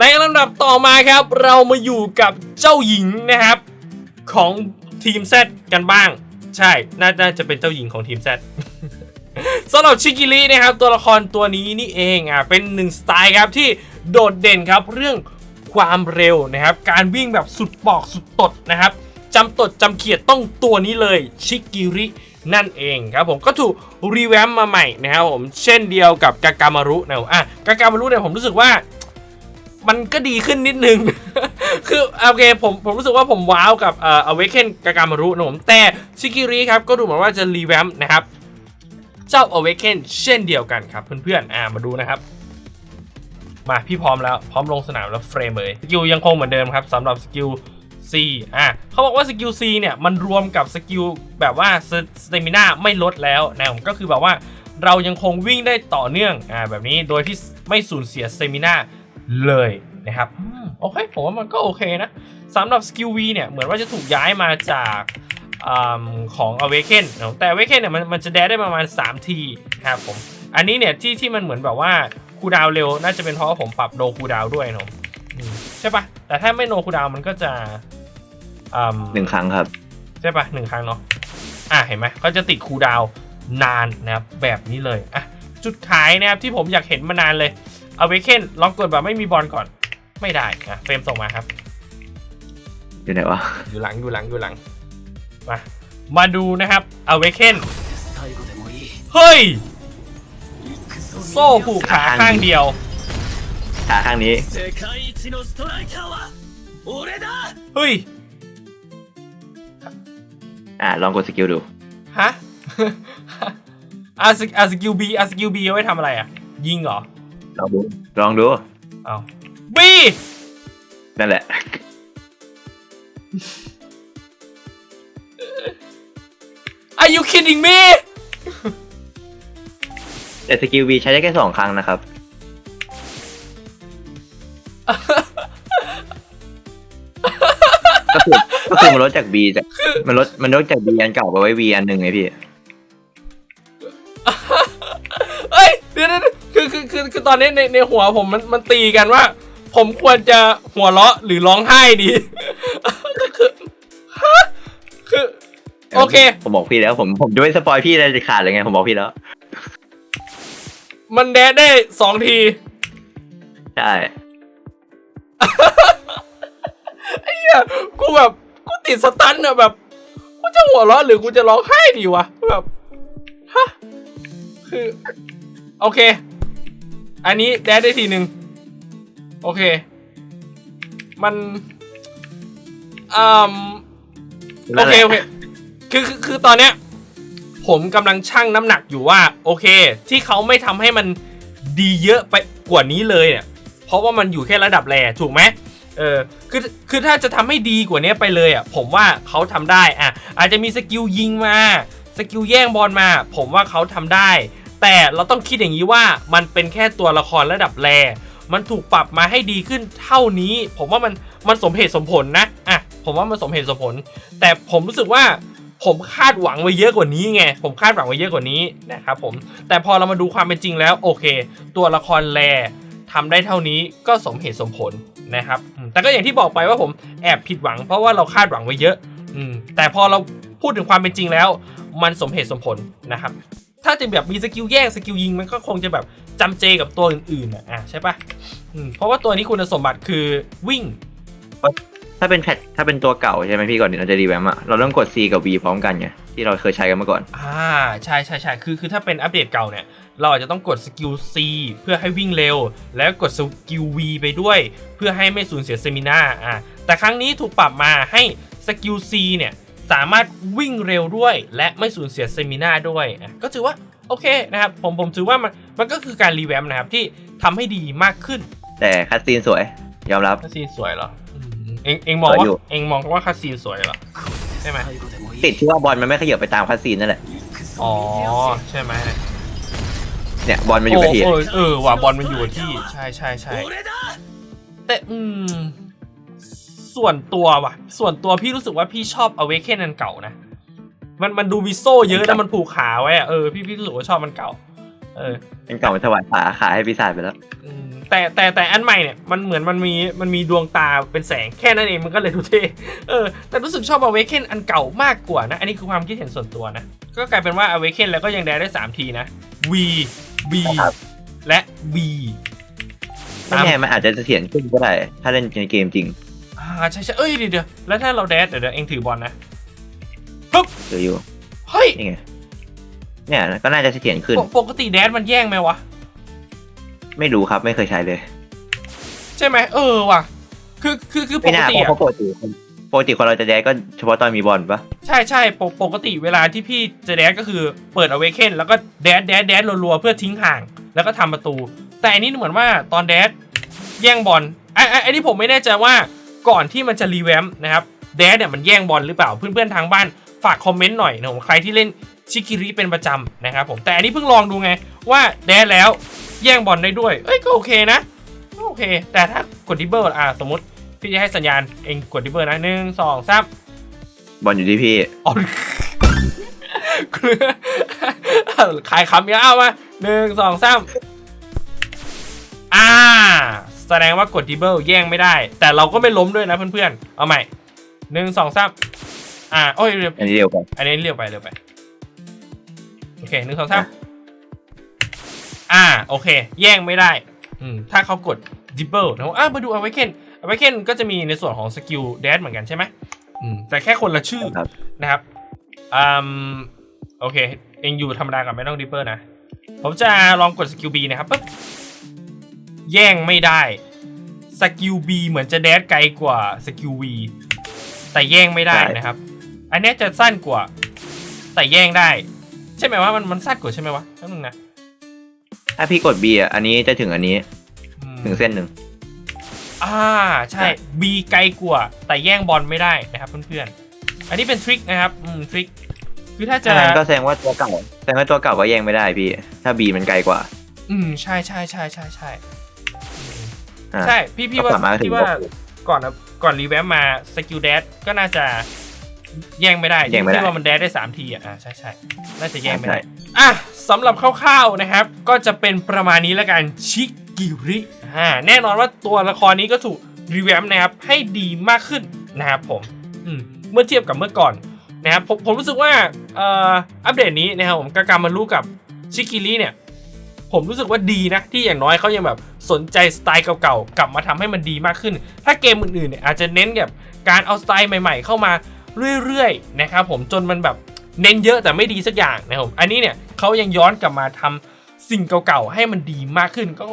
ในลำดับต่อมาครับ เรามาอยู่กับเจ้าหญิงนะครับ ของทีม Z กันบ้าง ใช่ น่าจะเป็นเจ้าหญิงของทีม Z สำหรับชิกิรินะครับตัวละครตัวนี้นี่เองอะเป็นหนึ่งสไตล์ครับที่โดดเด่นครับเรื่องความเร็วนะครับ การวิ่งแบบสุดปอกสุดตดนะครับจำตดจำเขียดต้องตัวนี้เลยชิกิรินั่นเองครับผมก็ถูกรีแวมมาใหม่นะครับผมเช่นเดียวกับกากามารุนะอะกากามารุเนี่ยผมรู้สึกว่า มันก็ดีขึ้นนิดนึง คือโอเคผมผมรู้สึกว่าผมว้าวกับเอ่อ Awaken กากามารุนะผมแต่ชิกิริครับก็ดูเหมือนว่าจะรีแวมนะครับเจ้า Awaken เช่นเดียวกันครับเพื่อนๆอ่ามาดูนะครับ มาพี่พร้อมแล้วพร้อมลงสนามแล้วเฟรมเลยสกิลยังคงเหมือนเดิมครับสำหรับสกิล C อะเขาบอกว่าสกิล C เนี่ยมันรวมกับสกิลแบบว่าสเตมิน่าไม่ลดแล้วนะผมก็คือแบบว่าเรายังคงวิ่งได้ต่อเนื่องอ่าแบบนี้โดยที่ไม่สูญเสียสเตมิน่า เลยนะครับอืมโอเคผมว่ามันก็โอเคนะสำหรับสกิล V เนี่ยเหมือนว่าจะถูกย้ายมาจากอาของ Awaken นะแต่ Awaken เนี่ยมันมันจะแดดได้ประมาณ 3 ทีนะครับผม อันนี้เนี่ยที่ที่มันเหมือนแบบว่าคูลดาวน์เร็วน่าจะเป็นเพราะว่าผมปรับโนคูลดาวน์ด้วยนะผมอืมใช่ปะแต่ถ้าไม่โนคูลดาวน์มันก็จะอืมหนึ่งครั้งครับ ใช่ปะหนึ่งครั้งเนาะอะเห็นไหมก็จะติดคูลดาวน์นานนะครับแบบนี้เลยอะจุดขายนะครับที่ผมอยากเห็นมานานเลย เอาเวเคนลองกดแบบไม่มีบอลก่อน ไม่ได้อะเฟรมส่งมาครับ อยู่ไหนวะ อยู่หลังอยู่หลังอยู่หลัง มา มาดูนะครับเอาเวเคนเฮ้ย โซ่ผูกขาข้างเดียว ขาข้างนี้ เฮ้ย อ่าลองกดสกิลดู ฮะอาสกิลบีอาสกิลบีเอาไว้ทำอะไรอะ ยิงเหรอ ลองดูลองดูเอาบีนั่นแหละ Are you kidding me แต่สกิล V ใช้ได้แค่สองครั้งนะครับ ก็คือก็คือมันลดจาก B จากมันลดมันลดจาก B อันเก่าไปไว้ V อันหนึ่งไงพี่ คือคือคือคือตอนนี้ในในหัวผมมันมันตีกันว่า ผมควรจะหัวเราะหรือร้องไห้ดี คือฮะคือ โอเค ผมบอกพี่แล้ว ผมผมจะไม่สปอยพี่เลยจะขาดเลยไงผมบอกพี่แล้ว มันแดดได้สองที ใช่เนี่ยกูแบบกูติดสตันอะแบบกูจะหัวเราะหรือกูจะร้องไห้ดีวะแบบฮะคือ โอเค อันนี้แดดได้ทีหนึ่งโอเค มันอืมโอเคโอเคคือคือคือตอนเนี้ย ผมกำลังชั่งน้ำหนักอยู่ว่า โอเค ที่เขาไม่ทำให้มันดีเยอะไปกว่านี้เลยเนี่ยเพราะว่ามันอยู่แค่ระดับแรถูกไหมเออคือคือถ้าจะทำให้ดีกว่านี้ไปเลยอะผมว่าเขาทำได้อะอาจจะมีสกิลยิงมา สกิลแย่งบอลมา ผมว่าเขาทำได้ แต่เราต้องคิดอย่างนี้ว่ามันเป็นแค่ตัวละครระดับแรมันถูกปรับมาให้ดีขึ้นเท่านี้ ผมว่ามันมันสมเหตุสมผลนะอะผมว่ามันสมเหตุสมผล แต่ผมรู้สึกว่าผมคาดหวังไว้เยอะกว่านี้ไง ผมคาดหวังไว้เยอะกว่านี้นะครับผม แต่พอเรามาดูความเป็นจริงแล้วโอเค ตัวละครแรทำได้เท่านี้ก็สมเหตุสมผลนะครับ แต่ก็อย่างที่บอกไปว่าผมแอบผิดหวัง เพราะว่าเราคาดหวังไว้เยอะ อืมแต่พอเราพูดถึงความเป็นจริงแล้ว มันสมเหตุสมผลนะครับ ถ้าจะแบบมีสกิลแย่งสกิลยิงมันก็คงจะแบบจำเจกับตัวอื่นๆอะอะใช่ปะอืมเพราะว่าตัวนี้คุณสมบัติคือวิ่ง ถ้าเป็นแพทถ้าเป็นตัวเก่าใช่ไหมพี่ก่อนเดี๋ยวเราจะรีแวมอะเราต้องกด C กับ V พร้อมกันไงที่เราเคยใช้กันมาก่อน อ่าใช่ใช่ใช่คือคือถ้าเป็นอัปเดตเก่าเนี่ย เราอาจจะต้องกดสกิล C เพื่อให้วิ่งเร็ว แล้วกดสกิล V ไปด้วย เพื่อให้ไม่สูญเสียเซมินาอ่าแต่ครั้งนี้ถูกปรับมาให้สกิล C เนี่ย สามารถวิ่งเร็วด้วย และไม่สูญเสียเซมินาด้วยก็ถือว่าโอเคนะครับ ผมผมถือว่ามันมันก็คือการรีแวมนะครับที่ทำให้ดีมากขึ้น แต่คัสซีนสวย ยอมรับคัสซีนสวยเหรอเองเองมองว่าเอ็งมองว่าคัสซีนสวยเหรอใช่ไหมติดที่ว่าบอลมันไม่ขยับไปตามคัสซีนนั่นแหละอ๋อใช่ไหมเนี่ยบอลมันอยู่กับที่เออว่ะบอลมันอยู่ที่ใช่ใช่ใช่แต่อืม ส่วนตัวว่ะ ส่วนตัวพี่รู้สึกว่าพี่ชอบ Awaken อันเก่านะ มันมันดูมีโซ่เยอะแล้วมันผูกขาไว้อะเออพี่พี่รู้สึกว่าชอบมันเก่า เออเป็นเก่ามันถวายขาขาให้ปีศาจไปแล้วอืมแต่แต่แต่อันใหม่เนี่ยมันเหมือนมันมีมันมีดวงตาเป็นแสงแค่นั้นเองมันก็เลยดูเท่เออแต่รู้สึกชอบ Awaken อันเก่ามากกว่านะ อันนี้คือความคิดเห็นส่วนตัวนะ ก็กลายเป็นว่า Awaken แล้วก็ยังแดได้3ทีนะ V B ครับและ B ไม่แน่มันอาจจะเสถียรขึ้นก็ได้ ถ้าเล่นในเกมจริง อ่าใช่ใช่เอ้ยเดี๋ยวเดี๋ยวแล้วถ้าเราแดดเดี๋ยวเดี๋ยวเองถือบอลนะปุ๊บหรืออยู่เฮ้ยนี่ไงเนี่ยก็น่าจะเสถียรขึ้น ปกปกติแดดมันแย่งไหมวะ ไม่รู้ครับไม่เคยใช้เลย ใช่ไหมเออว่ะ คือคือคือปไม่กน่าติเพราะอะเขาปกติปกติคนเราจะแดกก็เฉพาะตอนมีบอลปะใช่ใช่ปกปกติเวลาที่พี่จะแดดก็คือเปิด Awaken แล้วก็แดดแดดแดดรัวๆเพื่อทิ้งห่าง แล้วก็ทำประตู แต่อันนี้เหมือนว่าตอนแดดแย่งบอลไอ้ไอ้ไอ้นี่ผมไม่แน่ใจว่า ก่อนที่มันจะรีแวมป์นะครับแดดเนี่ยมันแย่งบอลหรือเปล่า เพื่อนๆทางบ้านฝากคอมเมนต์หน่อยนะผมใครที่เล่นชิกิริเป็นประจำนะครับผมแต่อันนี้เพิ่งลองดูไงว่าแดดแล้วแย่งบอลได้ด้วย เอ้ยก็โอเคนะก็โอเค แต่ถ้ากดดิบเบิลอะสมมติพี่จะให้สัญญาณเองกดดิบเบิลนะหนึ่งสองสามบอลอยู่ที่พี่อ๋อขายคำเยอะเอามาหนึ่งสองสามอ่า แสดงว่ากดดิเบิลแย่งไม่ได้ แต่เราก็ไม่ล้มด้วยนะเพื่อนๆ เอาใหม่หนึ่งสองสามอ่าโอ้ยเร็วอันนี้เร็วกว่าอันนี้เร็วไปเร็วไป โอเคหนึ่งสองสามอ่า โอเค แย่งไม่ได้ อืม ถ้าเขากดดิเบิลนะอะมาดูเอาไว้เคนเอาไว้เคนก็จะมีในส่วนของสกิลแดนเหมือนกันใช่ไหมอืม แต่แค่คนละชื่อครับนะครับอืมโอเค เองอยู่ธรรมดากับไม่ต้องดิปเปอร์นะ ผมจะลองกดสกิล B นะครับปึ๊บ แย่งไม่ได้สกิล B เหมือนจะแดดไกลกว่าสกิล V แต่แย่งไม่ได้ใช่นะครับ อันเนี้ยจะสั้นกว่า แต่แย่งได้ ใช่ไหมว่ามันมันสั้นกว่าใช่ไหมวะแป๊บนึงนะถ้าพี่กด B อะอันนี้จะถึงอันนี้อืมถึงเส้นหนึ่งอ่าใช่ B ไกลกว่า แต่แย่งบอลไม่ได้นะครับเพื่อนๆอันนี้เป็นทริคนะครับอืมทริคคือถ้าจะฉะนั้นก็แสดงว่าตัวเก่าแสดงว่าตัวเก่าก็แย่งไม่ได้พี่ ถ้า B มันไกลกว่า อืมใช่ใช่ใช่ใช่ใช่อืมอ่า ใช่พี่พี่ก็ว่าสามารถถึงพี่ว่าก่อนนะก่อนรีแวมมาสกิลแดดก็น่าจะแย่งไม่ได้แย่งไม่ได้พี่ว่ามันแดดได้ 3 ทีอะอ่าใช่ใช่น่าจะแย่งไม่ได้ใช่อะสำหรับคร่าวๆนะครับ ก็จะเป็นประมาณนี้แล้วกันชิกิริอ่าแน่นอนว่าตัวละครนี้ก็ถูกรีแวมนะครับให้ดีมากขึ้นนะครับผมอืมเมื่อเทียบกับเมื่อก่อนนะครับผมผมรู้สึกว่าเอ่ออัปเดตนี้นะครับผมกาการมารู้กับชิกิริเนี่ย ผมรู้สึกว่าดีนะ ที่อย่างน้อยเขายังแบบสนใจสไตล์เก่าๆ กลับมาทำให้มันดีมากขึ้น ถ้าเกมอื่นๆเนี่ยอาจจะเน้นแบบการเอาสไตล์ใหม่ๆ เข้ามาเรื่อยๆนะครับผมจนมันแบบเน้นเยอะแต่ไม่ดีสักอย่างนะครับอันนี้เนี่ยเขายังย้อนกลับมาทำสิ่งเก่าๆ ให้มันดีมากขึ้นก็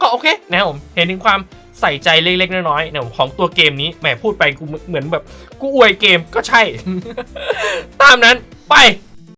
ก็โอเคนะครับผมเห็นถึงความใส่ใจเล็กๆ น้อยๆนะของตัวเกมนี้แหมพูดไปกูเหมือนแบบกูอวยเกมก็ใช่ ตามนั้นไป